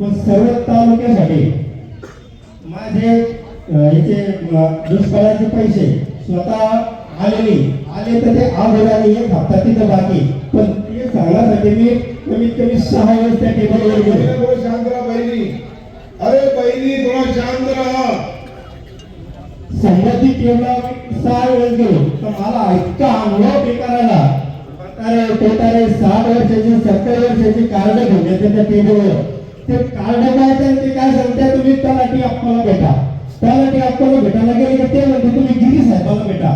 पण सर्व तालुक्यासाठी माझे याचे दुष्काळाचे पैसे स्वतः आलेले आले तर ते अगोदर एक हप्ता तिथं बाकी. पण ते सांगण्यासाठी मी कमीत कमी सहा वेळेस त्या टेबलवर गेलो. शांत राहा बहिणी. अरे बहिणी थोडा शांत राहा. संबंधित टेबला सहा वेळेस गेलो. तर मला इतका अनुभव बेकाराला. अरे कोटारे साठ वर्षाची सत्तर वर्षाची कार्ड घेऊन येते त्या टेबलवर ते कार्ड काय ते काय सांगते तुम्ही तलाठी आपल्याला भेटा. तलाठी आपल्याला भेटायला गेले की ते म्हणते तुम्ही गिरी साहेबाला भेटा.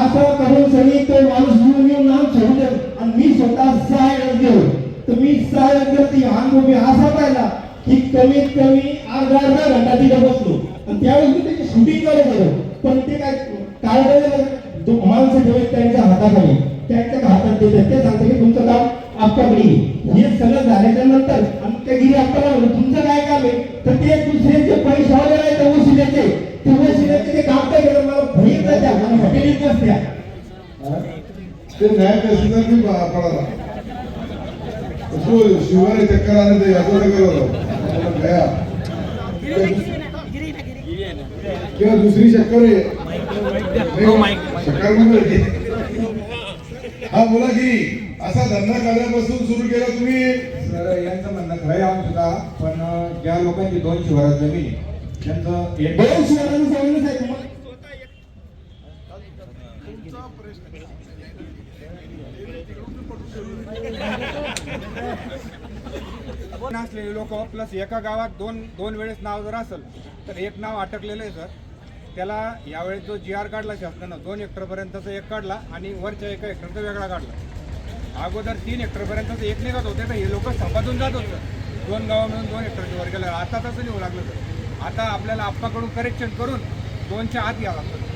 असं करून सगळी तो माणूस घेऊन येऊन नाम सोडून देतो. आणि मी स्वतः सहा वेळेस गेलो तर मी सहा वेळेस ती अनुभव उभी असा पाहिला की कमीत कमी अर्धा अर्धा घंटा तिथे बसलो. आणि त्यावेळेस मी त्याची शूटिंग करत होतो आपल्याकडे हे सगळं झाल्याच्यानंतर आणि त्या गिरी आपल्याला म्हणलं तुमचं काय काम आहे? तर ते दुसरे जे पैसे वगैरे आहेत ते वशिल्याचे ते वशिल्याचे ते काम काय केलं मला भीक जात्या आणि हॉटेलीत नसत्या. ते न्याय तहसीलदार भी पड़ा उसको शिवाने चक्कर आने दे ऐसा नहीं करो गया क्या दूसरी चक्कर है नहीं, चक्कर में बैठी हा बोला की. असा धंदा करण्यापासून सुरू केला तुम्ही? सर यांचं म्हणणं खरं आहे पण ज्या लोकांची दोन शिवारात जमीन आहे, त्यांचं दोन शिवारांनी सांगितलं साहेब मग दोन असलेले लोक प्लस एका गावात दोन दोन वेळेस नाव जर असेल तर एक नाव अटकलेलं आहे सर. त्याला यावेळेस जो जी आर काढला शासनानं दोन हेक्टरपर्यंतचा एक काढला आणि वरच्या एका हेक्टरचा वेगळा काढला. अगोदर तीन हेक्टरपर्यंत एक निघत होते तर हे लोक संपादून जात होतं. दोन गावा मिळून दोन हेक्टरच्या वर गेलं आता तसं येऊ लागलं सर आता आपल्याला आप्पाकडून करेक्शन करून दोनच्या आत घ्यावं लागतं.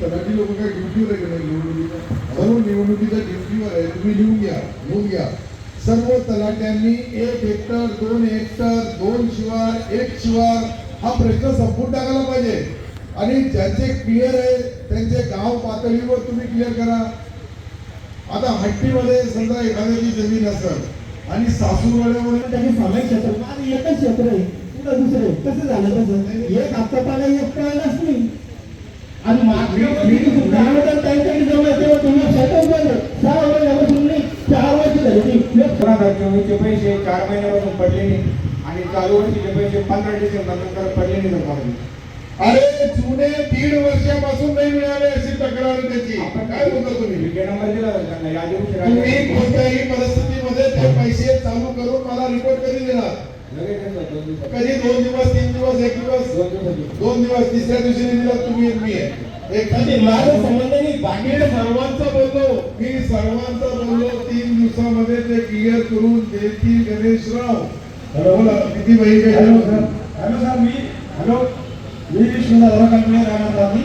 तलाठी लोक काय ड्युटीवर आहे का नाही सर्व निवडणुकीच्या ड्युटीवर आहे तुम्ही लिहून घ्या लिहून घ्या. सर्व तलाट्यांनी एक हेक्टर दोन हेक्टर दोन शिवार एक शिवार हा प्रश्न संपून टाकायला पाहिजे. आणि ज्यांचे क्लिअर आहे त्यांचे गाव पातळीवर तुम्ही क्लिअर करा. आता हट्टीमध्ये समजा एखाद्याची जमीन असेल आणि सासूरवाड्यामध्ये त्याचे सामायिक क्षेत्र माझं एकच क्षेत्र आहे दुसरं आहे. कसं झालं तसं एक हप्ता पाला एक कळलंच नाही. आणि त्यांच्याकडे तेव्हा तुम्ही सहा नाही चार वर्ष झाली ती. पैसे चार महिन्यापासून पडले नाही आणि चालू वर्षीचे पैसे पंधरा डिसेंबर नंतर पडले नाही तर अरे जुने दीड वर्षापासून नाही मिळाले अशी तक्रार त्याची. काय बोलता तुम्ही? नंबर दिला त्यांना यादी उशिरा तुम्ही कोणत्याही परिस्थितीमध्ये ते पैसे चालू करून मला रिपोर्ट कधी दिवसात. कधी? दोन दिवस तीन दिवस एक दिवस? दोन दिवस तिसऱ्या दिवशी दिला तुम्ही मी. एक म्हणजे माझं संबंध नाही बाकी सर्वांचा बोललो. मी सर्वांचा बोललो. तीन दिवसामध्ये ते क्लिअर करून देतील गणेशराव. बोला किती बाई हॅलो सर. हॅलो सर मी हॅलो. मी विष्णुदादा कंपनी राहणार आम्ही.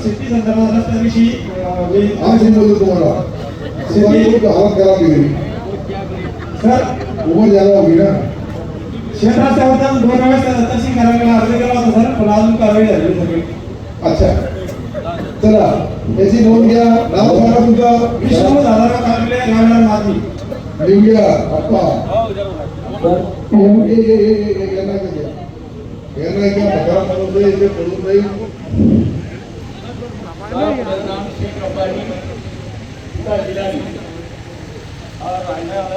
सिटी संदर्भात जे- आज मी बोलतो तुम्हाला. बोलतो, आवाज करा तुम्ही सर. उभं झाला होती ना वतीनं दोन वेळेस कार्यालयाला अर्ज केला होता सर. पण अजून कारवाई झाली सगळी. अच्छा. चला याची नोंद घ्या. नाव सांगा तुमचं. विष्णू दादा कार्यालय राहणार अप्पा ये, ये, ये,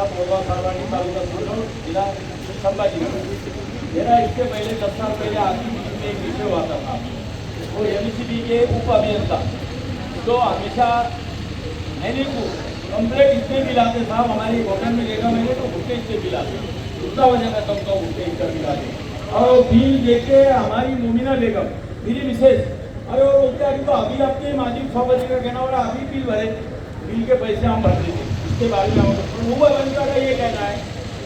बोलवा खारवानी तालुका सोनू जिला संभाजी मेरा पहले दस साल पहले में एक विषय हुआ था वो एम के उप अभियंता तो हमेशा मैंने को इसमें साहब हमारी होटल में देखा मैंने तो उसके इससे मिलाते दूसरा का कम का भुट्टे इसका मिलाते और बिल देखे, हमारी मुमिना बेगम, मेरी मिसेज अरे वो बोलते अभी तो अभी आपके माजिद सौ बजे का कहना वाला अभी बिल भरे। बिल के पैसे हम भर देते इसके बारे में हम वो बनता का ये कहना है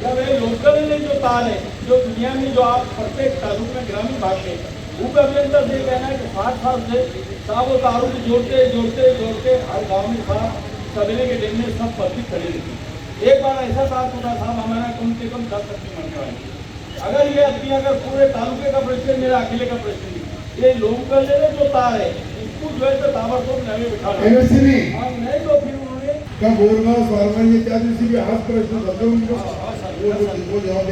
जब ये लोकल में जो तार है, जो दुनिया में जो आप प्रत्येक तालुक में ग्रामीण भाग में भूख अभियंता से कहना है कि साठ साल से साहब वो को जोड़ते जोड़ते जोड़ते, हर गाँव में साहब सवेरे के दिन में सब पब्लिक खड़ी रहती है। एक बार ऐसा तार टूटा साहब हमारा कम से कम दस की मरने वाली। अगर ये आदमी अगर पूरे तालुके का प्रश्न मेरा अकेले का प्रश्न नहीं। ये लोकल जो तार है इसको जो है तो ताबड़तोड़ नवे बिठा और नहीं तो फिर का बोरगाव सारवांनी त्या दिवशी बी हाच प्रश्न होता वो- वो- जवाब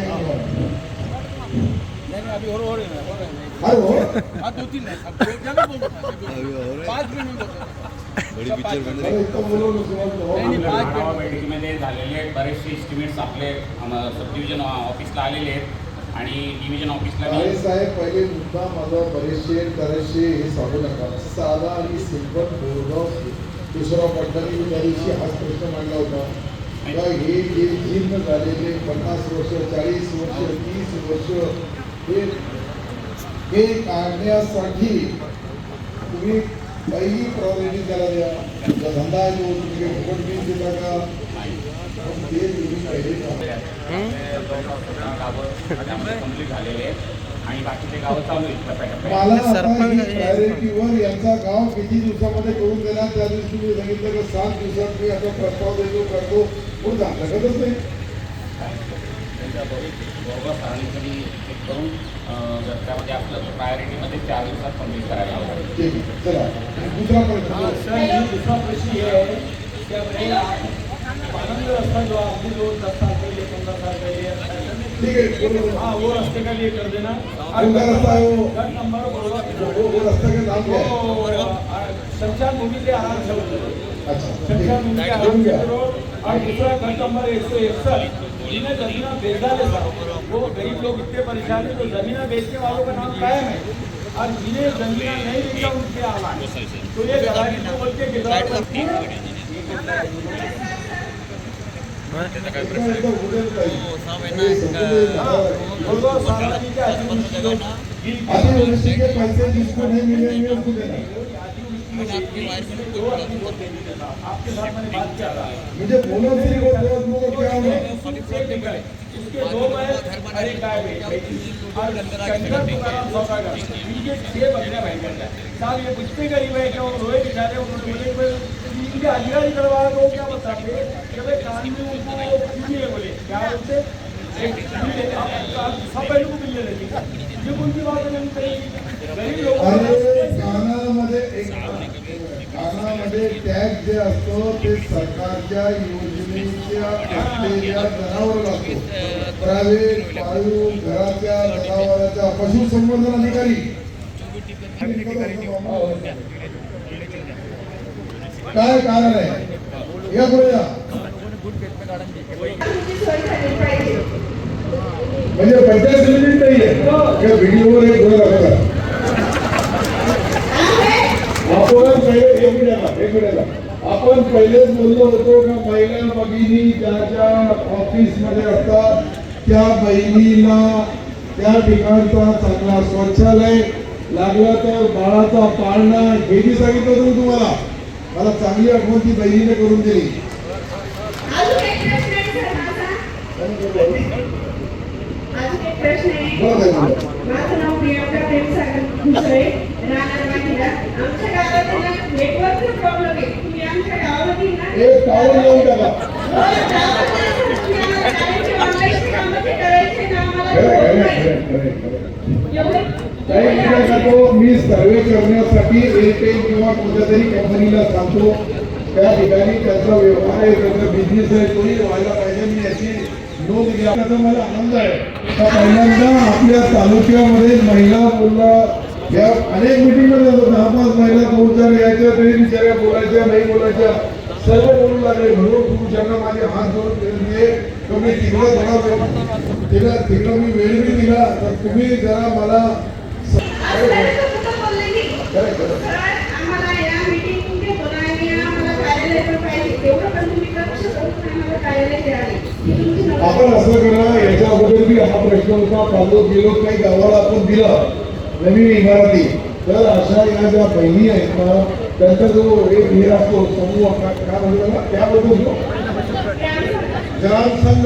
नहीं अभी और हो रहे हैं हो रहे हैं हो हाँ दो तीन। है। अब दो जगह बोल पाँच मिनट बोलो नाही, पाच आढावा बैठकीमध्ये झालेले बरेचसे एस्टिमेट्स आपले सब डिव्हिजन ऑफिसला आलेले आहेत. आणि डिव्हिजन ऑफिसला अरे साहेब पहिले मुद्दा माझा बरेचसे बरेचसे हे सांगू नका. साधा आणि सिंपल बोरगाव दुसरा पडताना त्या दिवशी हाच प्रश्न मांडला होता. हे जे जीर्ण झालेले पन्नास वर्ष चाळीस वर्ष तीस वर्ष हे हे काढण्यासाठी तुम्ही पहिली प्रायोरिटी त्याला द्या. जो धंदा आहे तो तुम्ही काही फुकट बिल देता का? ते तुम्ही पहिले झालेले आणि बाकीचे गावं चालू आहेत ही यांचा गाव किती दिवसामध्ये करून देणार त्या दिवशी मी सांगितलं की सात दिवसात मी आता प्रस्ताव देतो करतो. पण झालं नाही त्यांच्या बरोबर सरांनी कधी चेक करून अं, जर त्यामध्ये असलं तर प्रायोरिटीमध्ये चार दिवसात कंप्लीट करायला हवं ठीक आहे चला आणि दुसरा हाँ प्रश्न सर ये दूसरा प्रश्न ये है कि अब नहीं आनंद रास्ता जो आपने जो दस साल पहले पंद्रह साल पहले ठीक आहे बोलो. हाँ वो रास्ते का लिए कर देना कौन सा रास्ता है वो? गट नंबर बोलवा वो वो रस्ता का नाम क्या है वो शमशान भूमि के आराम से बोलो। अच्छा ठीक शमशान भूमि के आहे आराम घेऊन से घ्या. रोड और दूसरा गट नंबर एक सौ इकसठ जिन्हें जमीना बेच साहब वो गरीब लोग इतने परेशान है तो जमीना बेचने वालों का नाम कायम है। और जिन्हें जमीना नहीं बेचा उनके आवाज़ तो ये गराजी को बोल के. हे। के अतिवृष्टि के पैसे जिसको नहीं मिलेंगे उसको देना। आपके साथ मैंने बात किया था मुझे बोलो सिर्फ वो दो लोगों को क्या होगा इसके दो बैल और एक गाय बेच गई। और शंकर तुकाराम सौदागर इनके छह बकरियां भयंकर हैं साहब ये कुछ भी गरीब है क्या वो रोए बेचारे उन्होंने बोले कि इनके अधिकारी करवा दो क्या बताते कि भाई कानून में उनको कुछ नहीं है बोले। क्या बोलते एक बिल- आप- आप सब बैलों को बिल ले लेंगे ये उनकी बात है नहीं करेगी गरीब लोगों असतो ते सरकारच्या योजनेच्या असलेल्या जनावर असतो प्रायव्हेट पाळीव घराच्या जनावरांच्या पशुसंवर्धन अधिकारी. काय कारण आहे? या पुढे या म्हणजे पंचायत समितीत नाहीये या व्हिडिओवर एक गोळा दाखवा. आपण एक मिनिट एक मिनिट आपण पहिलेच बोललो होतो का महिला भगिनी ज्या ज्या ऑफिसमध्ये असतात त्या बहिणीला त्या ठिकाणचा चांगला शौचालय लागला तर बाळाचा पाळणा हे मी सांगितलं होतं तुम्हाला. मला चांगली आठवण ती बहिणीने करून दिली अजून एक प्रश्न आहे सर माझा अजून एक प्रश्न आहे बोला ताई, बोला. माझं नाव प्रियंका प्रेमसागर दुसरे राहणार माहितीला आमच्या गावात आहे ना नेटवर्कचा प्रॉब्लेम आहे. तुम्ही आमच्या गावामध्ये ना एक टावर लावून टाका हो, गावामध्ये असं तुम्ही आम्हाला करायचे ऑनलाईनचे कामं ते करायचे ना आम्हाला खरं आहे, होत खरं आहे, नाही. खरं आहे, खरं आहे. एवढे काही दिवस जातो मी सर्वे करण्यासाठी एअरटेल किंवा कोणत्या तरी कंपनीला सांगतो. त्या ठिकाणी त्यांचा व्यवहार आहे त्यांचा बिझनेस आहे तोही व्हायला पाहिजे मी याची नोंद घ्या मला आनंद आहे. पहिल्यांदा आपल्या तालुक्यामध्ये महिला बोलला या अनेक मिटिंगमध्ये जातो दहा पाच महिला दोन यायच्या तरी बिचाऱ्या बोलायच्या नाही बोलायच्या सर्व बोलू लागले. म्हणून पुरुषांना माझे हात जोडून विनंती आहे मी तिकडं थोडा तिला तिकडं मी वेळ बी दिला. तर तुम्ही जरा मला असं कार्यालय पण पाहिजे. तेवढं पण तुम्ही करू शकत नाही आम्हाला कार्यालय द्यावे आपण असं करा याच्या अगोदर बी हा प्रश्न होता पालो गेलो काही गावाला आपण दिला नवीन इमारती. तर अशा या ज्या बहिणी आहेत ना त्यांचा जो एक हे असतो समूह काय म्हणतो ना त्याबद्दल ग्रामसंघ